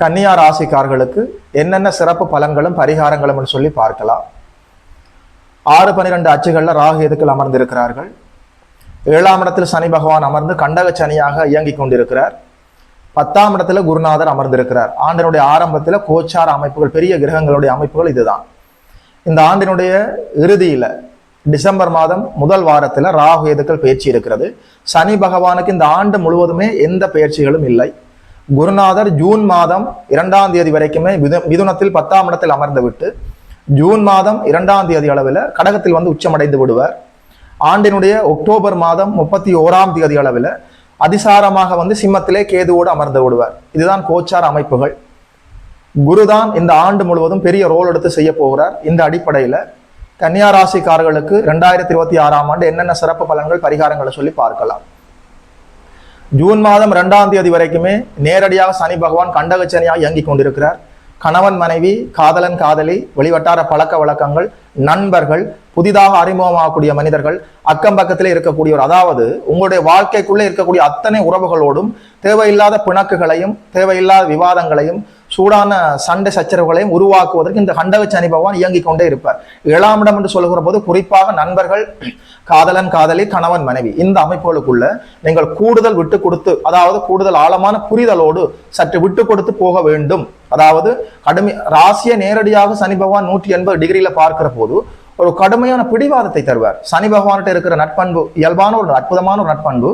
கன்னியா ராசிக்காரர்களுக்கு என்னென்ன சிறப்பு பலன்களும் பரிகாரங்களும் சொல்லி பார்க்கலாம். ஆறு பன்னிரெண்டு அச்சுகளில் ராகு எதுக்கில் அமர்ந்திருக்கிறார்கள்? ஏழாம் இடத்தில் சனி பகவான் அமர்ந்து கண்டக சனியாக இயங்கிக் கொண்டிருக்கிறார். பத்தாம் இடத்துல குருநாதர் அமர்ந்திருக்கிறார். ஆண்டினுடைய ஆரம்பத்தில் கோச்சார அமைப்புகள் பெரிய கிரகங்களுடைய அமைப்புகள் இதுதான். இந்த ஆண்டினுடைய இறுதியில் டிசம்பர் மாதம் முதல் வாரத்தில் ராகு எதுக்கள் பயிற்சி இருக்கிறது? சனி பகவானுக்கு இந்த ஆண்டு முழுவதுமே எந்த பயிற்சிகளும் இல்லை. குருநாதர் ஜூன் மாதம் இரண்டாம் தேதி வரைக்குமே மிதுனத்தில் பத்தாம் இடத்தில் அமர்ந்து விட்டு ஜூன் மாதம் இரண்டாம் தேதி அளவில் கடகத்தில் வந்து உச்சமடைந்து விடுவார். ஆண்டினுடைய அக்டோபர் மாதம் முப்பத்தி ஓராம் தேதி அளவில் அதிசாரமாக வந்து சிம்மத்திலே கேதுவோடு அமர்ந்து விடுவார். இதுதான் கோச்சார் அமைப்புகள். குருதான் இந்த ஆண்டு முழுவதும் பெரிய ரோல் எடுத்து செய்ய போகிறார். இந்த அடிப்படையில் கன்னியா ராசிக்காரர்களுக்கு ரெண்டாயிரத்தி இருபத்தி ஆறாம் ஆண்டு என்னென்ன சிறப்பு பலன்கள் பரிகாரங்களை சொல்லி பார்க்கலாம். ஜூன் மாதம் ரெண்டாம் தேதி வரைக்குமே நேரடியாக சனி பகவான் கண்டகச்சனியாக இயங்கிக் கொண்டிருக்கிறார். கணவன் மனைவி காதலன் காதலி வெளிவட்டார பழக்க வழக்கங்கள் நண்பர்கள் புதிதாக அறிமுகமாகக்கூடிய மனிதர்கள் அக்கம் பக்கத்திலே இருக்கக்கூடியவர். அதாவது உங்களுடைய வாழ்க்கைக்குள்ளே இருக்கக்கூடிய அத்தனை உறவுகளோடும் தேவையில்லாத பிணக்குகளையும் தேவையில்லாத விவாதங்களையும் சூடான சண்டை சச்சரவுகளையும் உருவாக்குவதற்கு இந்த கண்டக சனி பகவான் இயங்கிக் கொண்டே இருப்பார். ஏழாம் இடம் என்று சொல்லுகிற போது குறிப்பாக நண்பர்கள் காதலன் காதலி கணவன் மனைவி இந்த அமைப்புகளுக்குள்ள நீங்கள் கூடுதல் விட்டு கொடுத்து அதாவது கூடுதல் ஆழமான புரிதலோடு சற்று விட்டு கொடுத்து போக வேண்டும். அதாவது கடுமை ராசியை நேரடியாக சனி பகவான் நூற்றி எண்பது டிகிரியில பார்க்கிற போது ஒரு கடுமையான பிடிவாதத்தை தருவார். சனி பகவான்கிட்ட இருக்கிற நட்பண்பு இயல்பான ஒரு அற்புதமான ஒரு நட்பண்பு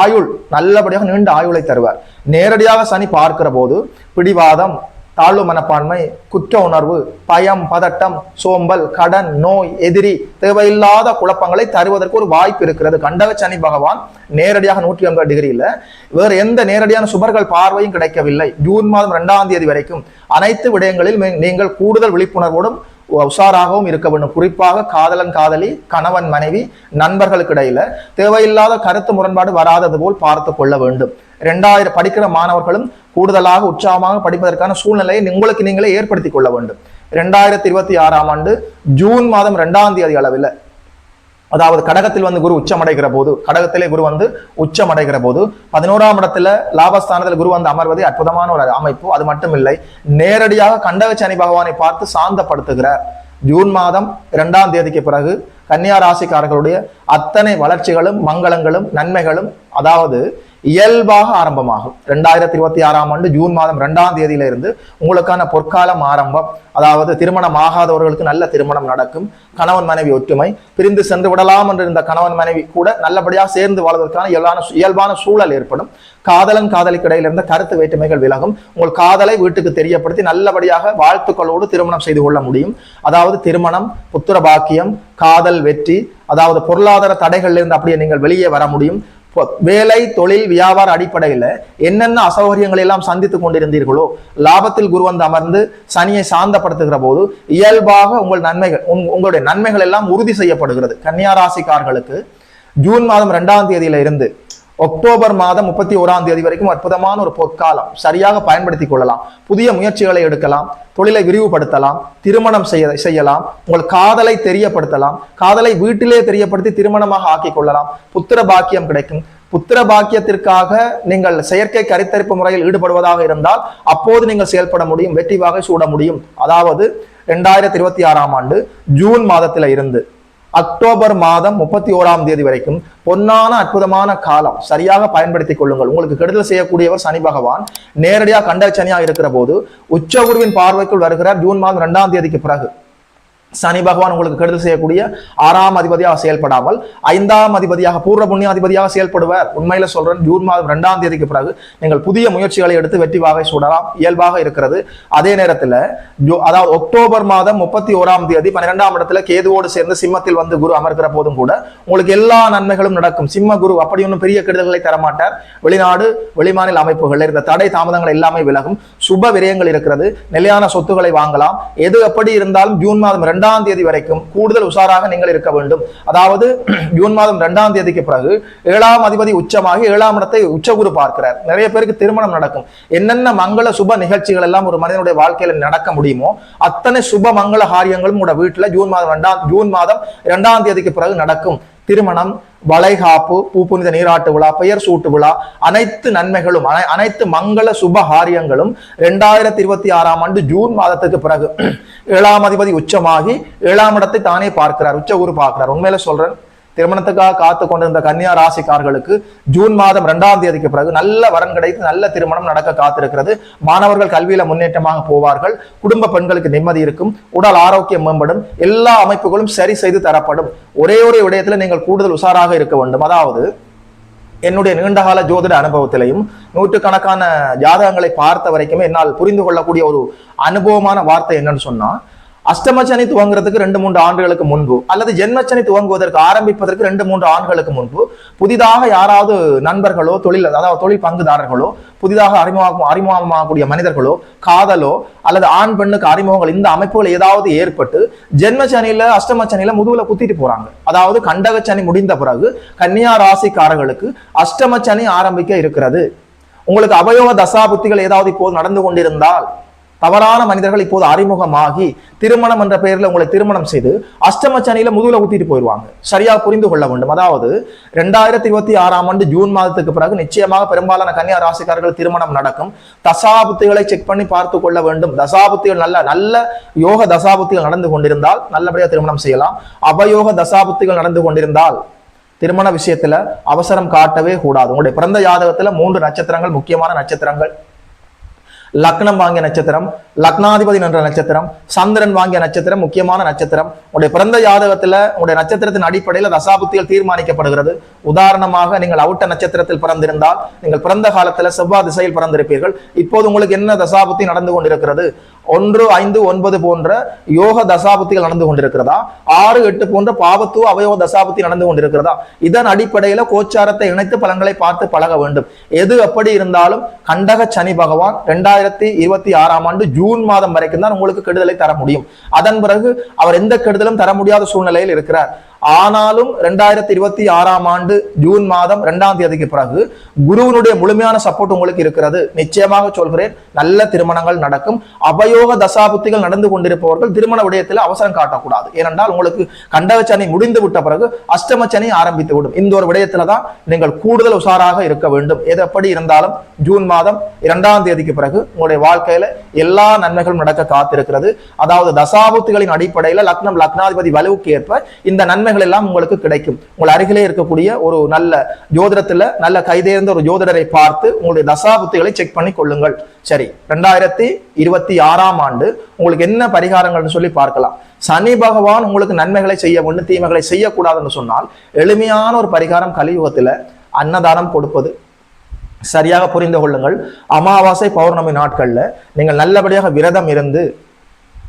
ஆயுள் நல்லபடியாக நீண்ட ஆயுளை தருவார். நேரடியாக சனி பார்க்கிற போது பிடிவாதம் தாழ்வு மனப்பான்மை குற்ற உணர்வு பயம் பதட்டம் சோம்பல் கடன் நோய் எதிரி தேவையில்லாத குழப்பங்களை தருவதற்கு ஒரு வாய்ப்பு இருக்கிறது. கண்டக சனி பகவான் நேரடியாக நூற்றி ஐம்பது டிகிரியில் வேறு எந்த நேரடியான சுபர்கள் பார்வையும் கிடைக்கவில்லை. ஜூன் மாதம் இரண்டாம் தேதி வரைக்கும் அனைத்து விடயங்களில் நீங்கள் கூடுதல் விழிப்புணர்வோடும் உஷாராகவும் இருக்க வேண்டும். குறிப்பாக காதலன் காதலி கணவன் மனைவி நண்பர்களுக்கு இடையில தேவையில்லாத கருத்து முரண்பாடு வராதது போல் பார்த்து கொள்ள வேண்டும். இரண்டாயிரம் படிக்கிற மாணவர்களும் கூடுதலாக உற்சாகமாக படிப்பதற்கான சூழ்நிலையை உங்களுக்கு நீங்களே ஏற்படுத்தி கொள்ள வேண்டும். இரண்டாயிரத்தி இருபத்தி ஆறாம் ஆண்டு ஜூன் மாதம் இரண்டாம் தேதி அளவில் அதாவது கடகத்தில் வந்து குரு உச்சமடைகிற போது கடகத்திலே குரு வந்து உச்சமடைகிற போது பதினோராம் இடத்துல லாபஸ்தானத்தில் குரு வந்து அமர்வது அற்புதமான ஒரு அமைப்பு. அது மட்டும் இல்லை நேரடியாக கண்டக சனி பகவானை பார்த்து சாந்தப்படுத்துகிறார் ஜூன் மாதம் இரண்டாம் தேதிக்கு பிறகு கன்னியா ராசிக்காரர்களுடைய அத்தனை வளர்ச்சிகளும் மங்களங்களும் நன்மைகளும் அதாவது இயல்பாக ஆரம்பமாகும். ரெண்டாயிரத்தி இருபத்தி ஆறாம் ஆண்டு ஜூன் மாதம் ரெண்டாம் தேதியிலிருந்து உங்களுக்கான பொற்காலம் ஆரம்பம். அதாவது திருமணம் ஆகாதவர்களுக்கு நல்ல திருமணம் நடக்கும். கணவன் மனைவி ஒற்றுமை. பிரிந்து சென்று விடலாம் என்று இருந்த கணவன் மனைவி கூட நல்லபடியாக சேர்ந்து வாழ்வதற்கான இயல்பான இயல்பான சூழல் ஏற்படும். காதலன் காதலிக்கிடையில் இருந்த கருத்து வேற்றுமைகள் விலகும். உங்கள் காதலை வீட்டுக்கு தெரியப்படுத்தி நல்லபடியாக வாழ்த்துக்களோடு திருமணம் செய்து கொள்ள முடியும். அதாவது திருமணம் புத்திர பாக்கியம் காதல் வெற்றி அதாவது பொருளாதார தடைகள்ல இருந்து அப்படியே நீங்கள் வெளியே வர முடியும். வேலை தொழில் வியாபார அடிப்படையில் என்னென்ன அசௌகரியங்களை எல்லாம் சந்தித்துக் கொண்டிருந்தீர்களோ லாபத்தில் குரு வந்து அமர்ந்து சனியை சாந்தப்படுத்துகிற போது இயல்பாக உங்கள் நன்மைகள் உங்களுடைய நன்மைகள் எல்லாம் உறுதி செய்யப்படுகிறது. கன்னியாராசிக்காரர்களுக்கு ஜூன் மாதம் ரெண்டாம் தேதியில இருந்து அக்டோபர் மாதம் முப்பத்தி ஓராம் தேதி வரைக்கும் அற்புதமான ஒரு பொற்காலம். சரியாக பயன்படுத்திக் கொள்ளலாம். புதிய முயற்சிகளை எடுக்கலாம். தொழிலை விரிவுபடுத்தலாம். திருமணம் செய்ய செய்யலாம். உங்கள் காதலை தெரியப்படுத்தலாம். காதலை வீட்டிலே தெரியப்படுத்தி திருமணமாக ஆக்கிக் கொள்ளலாம். புத்திர பாக்கியம் கிடைக்கும். புத்திர பாக்கியத்திற்காக நீங்கள் செயற்கை கருத்தரிப்பு முறையில் ஈடுபடுவதாக இருந்தால் அப்போது நீங்கள் செயல்பட முடியும். வெற்றி வாகை சூட முடியும். அதாவது இரண்டாயிரத்தி இருபத்தி ஆறாம் ஆண்டு ஜூன் மாதத்தில இருந்து அக்டோபர் மாதம் முப்பத்தி ஓராம் தேதி வரைக்கும் பொன்னான அற்புதமான காலம். சரியாக பயன்படுத்திக் கொள்ளுங்கள். உங்களுக்கு கெடுதல் செய்யக்கூடியவர் சனி பகவான். நேரடியாக கண்ட சனியா இருக்கிற போது உச்சகுருவின் பார்வைக்குள் வருகிறார் ஜூன் மாதம் இரண்டாம் தேதிக்கு பிறகு. சனி பகவான் உங்களுக்கு கெடுதல் செய்யக்கூடிய ஆறாம் அதிபதியாக செயல்படாமல் ஐந்தாம் அதிபதியாக பூர்வ புண்ணியாதிபதியாக செயல்படுவார். உண்மையில சொல்றேன் ஜூன் மாதம் இரண்டாம் தேதிக்கு பிறகு நீங்கள் புதிய முயற்சிகளை எடுத்து வெற்றி வாகை சூடலாம். இயல்பாக இருக்கிறது. அதே நேரத்தில் அதாவது அக்டோபர் மாதம் முப்பத்தி ஓராம் தேதி பன்னிரெண்டாம் இடத்துல கேதுவோடு சேர்ந்து சிம்மத்தில் வந்து குரு அமர்கிற போதும் கூட உங்களுக்கு எல்லா நன்மைகளும் நடக்கும். சிம்ம குரு அப்படி ஒன்றும் பெரிய கெடுதல்களை தரமாட்டார். வெளிநாடு வெளிமாநில அமைப்புகள் இருந்த தடை தாமதங்கள் எல்லாமே விலகும். சுப விரயங்கள் இருக்கிறது. நிலையான சொத்துக்களை வாங்கலாம். எது எப்படி இருந்தாலும் ஜூன் மாதம் இரண்டாம் தேதி வரைக்கும் கூடுதல் உஷாராக நீங்கள் இருக்க வேண்டும். அதாவது ஜூன் மாதம் இரண்டாம் தேதிக்கு பிறகு ஏழாம் அதிபதி உச்சமாகி ஏழாம் இடத்தை உச்சகுரு பார்க்கிறார். நிறைய பேருக்கு திருமணம் நடக்கும். என்னென்ன மங்கள சுப நிகழ்ச்சிகள் எல்லாம் ஒரு மனிதனுடைய வாழ்க்கையில் நடக்க முடியுமோ அத்தனை சுப மங்கள காரியங்களும் உங்களோட வீட்டில் ஜூன் மாதம் ரெண்டாம் ஜூன் மாதம் இரண்டாம் தேதிக்கு பிறகு நடக்கும். திருமணம் வளைகாப்பு பூப்புனித நீராட்டு விழா பெயர் சூட்டு விழா அனைத்து நன்மைகளும் அனை- அனைத்து மங்கள சுப காரியங்களும் இரண்டாயிரத்தி இருபத்தி ஆறாம் ஆண்டு ஜூன் மாதத்துக்கு பிறகு. ஏழாம் அதிபதி உச்சமாகி ஏழாம் இடத்தை தானே பார்க்கிறார் உச்ச குரு பார்க்கிறார். உண்மையில சொல்றேன் திருமணத்துக்காக காத்து கொண்டிருந்த கன்னியா ராசிக்காரர்களுக்கு ஜூன் மாதம் இரண்டாம் தேதிக்கு பிறகு நல்ல வரன் கிடைத்து நல்ல திருமணம் நடக்க காத்திருக்கிறது. மாணவர்கள் கல்வியில முன்னேற்றமாக போவார்கள். குடும்ப பெண்களுக்கு நிம்மதி இருக்கும். உடல் ஆரோக்கியம் மேம்படும். எல்லா அமைப்புகளும் சரி செய்து தரப்படும். ஒரே ஒரு விடயத்துல நீங்கள் கூடுதல் உஷாராக இருக்க வேண்டும். அதாவது என்னுடைய நீண்டகால ஜோதிட அனுபவத்திலையும் நூற்றுக்கணக்கான ஜாதகங்களை பார்த்த வரைக்குமே என்னால் புரிந்து கொள்ளக்கூடிய ஒரு அனுபவமான வார்த்தை என்னன்னு சொன்னா அஷ்டமச்சனி துவங்குறதுக்கு ரெண்டு மூன்று ஆண்டுகளுக்கு முன்பு அல்லது ஜென்மச்சனி துவங்குவதற்கு ஆரம்பிப்பதற்கு ரெண்டு மூன்று ஆண்டுகளுக்கு முன்பு புதிதாக யாராவது நண்பர்களோ தொழில் அதாவது தொழில் பங்குதாரர்களோ புதிதாக அறிமுகம் அறிமுகமாகக்கூடிய மனிதர்களோ காதலோ அல்லது ஆண் பெண்ணுக்கு அறிமுகங்கள் இந்த அமைப்புகள் ஏதாவது ஏற்பட்டு ஜென்மச்சனியில அஷ்டமச்சனியில முதுகுல குத்திட்டு போறாங்க. அதாவது கண்டகச்சனி முடிந்த பிறகு கன்னியா ராசிக்காரர்களுக்கு அஷ்டமச்சனி ஆரம்பிக்க இருக்கிறது. உங்களுக்கு அபயோக தசாபுத்திகள் ஏதாவது இப்போது நடந்து கொண்டிருந்தால் தவறான மனிதர்கள் இப்போது அறிமுகமாகி திருமணம் என்ற பெயரில் உங்களை திருமணம் செய்து அஷ்டம சனியில முதுகுல ஊத்திட்டு போயிடுவாங்க. சரியா புரிந்து கொள்ள வேண்டும். அதாவது ரெண்டாயிரத்தி இருபத்தி ஆறாம் ஆண்டு ஜூன் மாதத்துக்கு பிறகு நிச்சயமாக பெரும்பாலான கன்னியா ராசிக்காரர்கள் திருமணம் நடக்கும். தசாபுத்திகளை செக் பண்ணி பார்த்து கொள்ள வேண்டும். தசாபுத்திகள் நல்ல நல்ல யோக தசாபுத்திகள் நடந்து கொண்டிருந்தால் நல்லபடியாக திருமணம் செய்யலாம். அபயோக தசாபுத்திகள் நடந்து கொண்டிருந்தால் திருமண விஷயத்துல அவசரம் காட்டவே கூடாது. உங்களுடைய பிறந்த ஜாதகத்துல மூன்று நட்சத்திரங்கள் முக்கியமான நட்சத்திரங்கள். லக்னம் வாங்கிய நட்சத்திரம் லக்னாதிபதி என்ற நட்சத்திரம் சந்திரன் வாங்கிய நட்சத்திரம் முக்கியமான நட்சத்திரம். உங்களுடைய பிறந்த ஜாதகத்துல உங்களுடைய நட்சத்திரத்தின் அடிப்படையில் தசாபுத்திகள் தீர்மானிக்கப்படுகிறது. உதாரணமாக நீங்கள் அவுட்ட நட்சத்திரத்தில் பிறந்திருந்தால் நீங்கள் பிறந்த காலத்துல செவ்வாய் திசையில் பிறந்திருப்பீர்கள். இப்போது உங்களுக்கு என்ன தசாபுத்தி நடந்து கொண்டிருக்கிறது? ஒன்று ஐந்து ஒன்பது போன்ற யோக தசாபுத்திகள் நடந்து கொண்டிருக்கிறதா? ஆறு எட்டு போன்ற பாவத்துவ அவயோக தசாபுத்தி நடந்து கொண்டிருக்கிறதா? இதன் அடிப்படையில கோச்சாரத்தை இணைத்து பலன்களை பார்த்து பழக வேண்டும். எது எப்படி இருந்தாலும் கண்டக சனி பகவான் இரண்டாயிரத்தி இருபத்தி ஆறாம் ஆண்டு ஜூன் மாதம் வரைக்கும் தான் உங்களுக்கு கெடுதலை தர முடியும். அதன் பிறகு அவர் எந்த கெடுதலும் தர முடியாத சூழ்நிலையில் இருக்கிறார். ஆனாலும் ரெண்டாயிரத்தி இருபத்தி ஆறாம் ஆண்டு ஜூன் மாதம் இரண்டாம் தேதிக்கு பிறகு குருவினுடைய முழுமையான சப்போர்ட் உங்களுக்கு இருக்கிறது. நிச்சயமாக சொல்கிறேன் நல்ல திருமணங்கள் நடக்கும். அபயோக தசாபுத்திகள் நடந்து கொண்டிருப்பவர்கள் திருமண விடயத்தில் அவசரம் காட்டக்கூடாது. ஏனென்றால் உங்களுக்கு கண்டவச்சனை முடிந்து விட்ட பிறகு அஷ்டமச்சனை ஆரம்பித்து விடும். இந்த ஒரு விடயத்துல தான் நீங்கள் கூடுதல் உஷாராக இருக்க வேண்டும். எது எப்படி இருந்தாலும் ஜூன் மாதம் இரண்டாம் தேதிக்கு பிறகு உங்களுடைய வாழ்க்கையில எல்லா நன்மைகளும் நடக்க காத்திருக்கிறது. அதாவது தசாபுத்திகளின் அடிப்படையில் லக்னம் லக்னாதிபதி வலுவுக்கு ஏற்ப இந்த நன்மைகள் எல்லாம் உங்களுக்கு கிடைக்கும். உங்கள் அருகிலே இருக்கக்கூடிய ஒரு நல்ல ஜோதிடத்துல நல்ல கைதேர்ந்த ஒரு ஜோதிடரை பார்த்து உங்களுடைய தசாபுத்திகளை செக் பண்ணி கொள்ளுங்கள். சரி ரெண்டாயிரத்தி இருபத்தி ஆறாம் ஆண்டு உங்களுக்கு என்ன பரிகாரங்கள்னு சொல்லி பார்க்கலாம். சனி பகவான் உங்களுக்கு நன்மைகளை செய்ய வேண்டும் தீமைகளை செய்யக்கூடாதுன்னு சொன்னால் எளிமையான ஒரு பரிகாரம் கலியுகத்துல அன்னதானம் கொடுப்பது. சரியாக புரிந்து கொள்ளுங்கள். அமாவாசை பௌர்ணமி நாட்கள்ல நீங்கள் நல்லபடியாக விரதம் இருந்து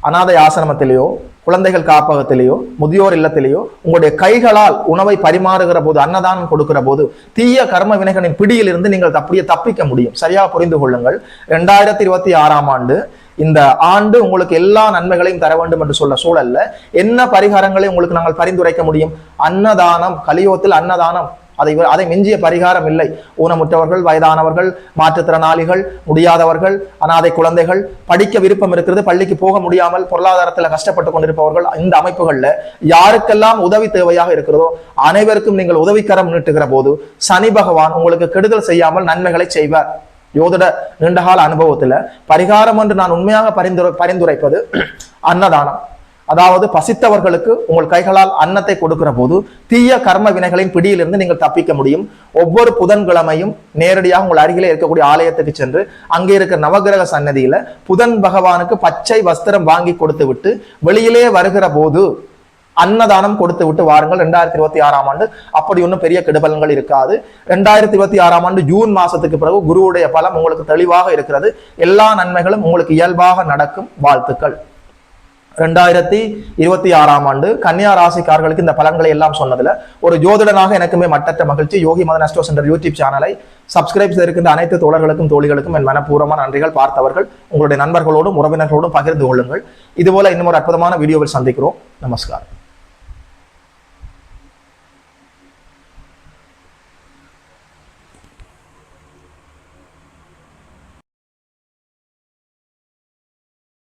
அனாதை ஆசிரமத்திலேயோ குழந்தைகள் காப்பகத்திலேயோ முதியோர் இல்லத்திலேயோ உங்களுடைய கைகளால் உணவை பரிமாறுகிற போது அன்னதானம் கொடுக்கிற போது தீய கர்ம வினைகளின் பிடியில் இருந்து நீங்கள் அப்படியே தப்பிக்க முடியும். சரியாக புரிந்து கொள்ளுங்கள். ரெண்டாயிரத்தி இருபத்தி ஆறாம் ஆண்டு இந்த ஆண்டு உங்களுக்கு எல்லா நன்மைகளையும் தர வேண்டும் என்று சொல்ல சூழல்ல என்ன பரிகாரங்களை உங்களுக்கு நாங்கள் பரிந்துரைக்க முடியும்? அன்னதானம் கலியோத்தில் அன்னதானம். அதை அதை மிஞ்சிய பரிகாரம் இல்லை. ஊனமுற்றவர்கள் வயதானவர்கள் மாற்றுத்திறனாளிகள் முடியாதவர்கள் அனாதை குழந்தைகள் படிக்க விருப்பம் இருக்கிறது பள்ளிக்கு போக முடியாமல் பொருளாதாரத்தில் கஷ்டப்பட்டு கொண்டிருப்பவர்கள் இந்த அமைப்புகள்ல யாருக்கெல்லாம் உதவி தேவையாக இருக்கிறதோ அனைவருக்கும் நீங்கள் உதவிக்கரம் நீட்டுகிற போது சனி பகவான் உங்களுக்கு கெடுதல் செய்யாமல் நன்மைகளை செய்வார். யோதிட நீண்டகால அனுபவத்துல பரிகாரம் என்று நான் உண்மையாக பரிந்துரை பரிந்துரைப்பது அன்னதானம். அதாவது பசித்தவர்களுக்கு உங்கள் கைகளால் அன்னத்தை கொடுக்கிற போது தீய கர்ம வினைகளின் பிடியிலிருந்து நீங்கள் தப்பிக்க முடியும். ஒவ்வொரு புதன்கிழமையும் நேரடியாக உங்கள் அருகிலே இருக்கக்கூடிய ஆலயத்துக்கு சென்று அங்கே இருக்கிற நவகிரக சன்னதியில புதன் பகவானுக்கு பச்சை வஸ்திரம் வாங்கி கொடுத்து விட்டு வெளியிலே வருகிற போது அன்னதானம் கொடுத்து விட்டு வாருங்கள். ரெண்டாயிரத்தி இருபத்தி ஆறாம் ஆண்டு அப்படி ஒன்றும் பெரிய கெடுபலன்கள் இருக்காது. ரெண்டாயிரத்தி இருபத்தி ஆறாம் ஆண்டு ஜூன் மாசத்துக்கு பிறகு குருவுடைய பலம் உங்களுக்கு தெளிவாக இருக்கிறது. எல்லா நன்மைகளும் உங்களுக்கு இயல்பாக நடக்கும். வாழ்த்துக்கள். ரெண்டாயிரத்தி இருபத்தி ஆறாம் ஆண்டு கன்னியா ராசிக்காரர்களுக்கு இந்த பலன்களை எல்லாம் சொன்னதுல ஒரு ஜோதிடனாக எனக்குமே மட்டற்ற மகிழ்ச்சி. Yogi Madan astro centre YouTube சேனலை சப்ஸ்கிரைப் செய்திருக்கின்ற அனைத்து தோழர்களுக்கும் தோழிகளுக்கும் என் மனப்பூர்வமான நன்றிகள் பார்த்தவர்கள். உங்களுடைய நண்பர்களோடும் உறவினர்களோடும் பகிர்ந்து கொள்ளுங்கள். இதுபோல இன்னும் ஒரு அற்புதமான வீடியோவில் சந்திக்கிறோம். நமஸ்காரம்.